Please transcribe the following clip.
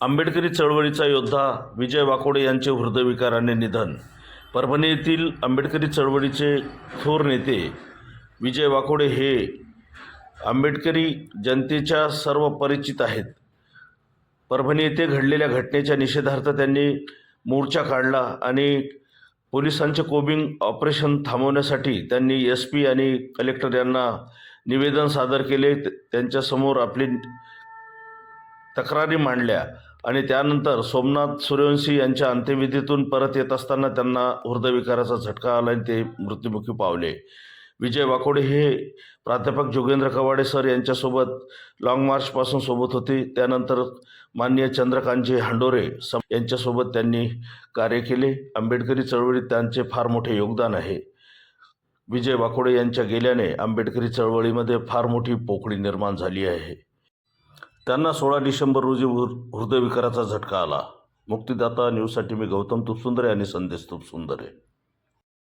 आंबेडकरी चळवळीचा योद्धा विजय वाकोडे यांचे हृदयविकाराने निधन. परभणी येथील आंबेडकरी चळवळीचे थोर नेते विजय वाकोडे हे आंबेडकरी जनतेच्या सर्व परिचित आहेत. परभणी येथे घडलेल्या घटनेच्या निषेधार्थ त्यांनी मोर्चा काढला आणि पोलिसांचे कोबिंग ऑपरेशन थांबवण्यासाठी त्यांनी एस पी आणि कलेक्टर यांना निवेदन सादर केले. त्यांच्यासमोर आपली तक्रारी मांडल्या आणि त्यानंतर सोमनाथ सूर्यवंशी यांच्या अंत्यविधीतून परत येत असताना त्यांना हृदयविकाराचा झटका आला आणि ते मृत्युमुखी पावले. विजय वाकोडे हे प्राध्यापक जोगेंद्र कवाडे सर यांच्यासोबत लाँग मार्चपासून सोबत होते. त्यानंतर माननीय चंद्रकांतजी हांडोरे सम यांच्यासोबत त्यांनी कार्य केले. आंबेडकरी चळवळीत त्यांचे फार मोठे योगदान आहे. विजय वाकोडे यांच्या गेल्याने आंबेडकरी चळवळीमध्ये फार मोठी पोकळी निर्माण झाली आहे. त्यांना सोळा डिसेंबर रोजी हृ- हृदयविकाराचा झटका आला. मुक्तिदाता न्यूजसाठी मी गौतम तुपसुंदरे आणि संदेश तुपसुंदरे.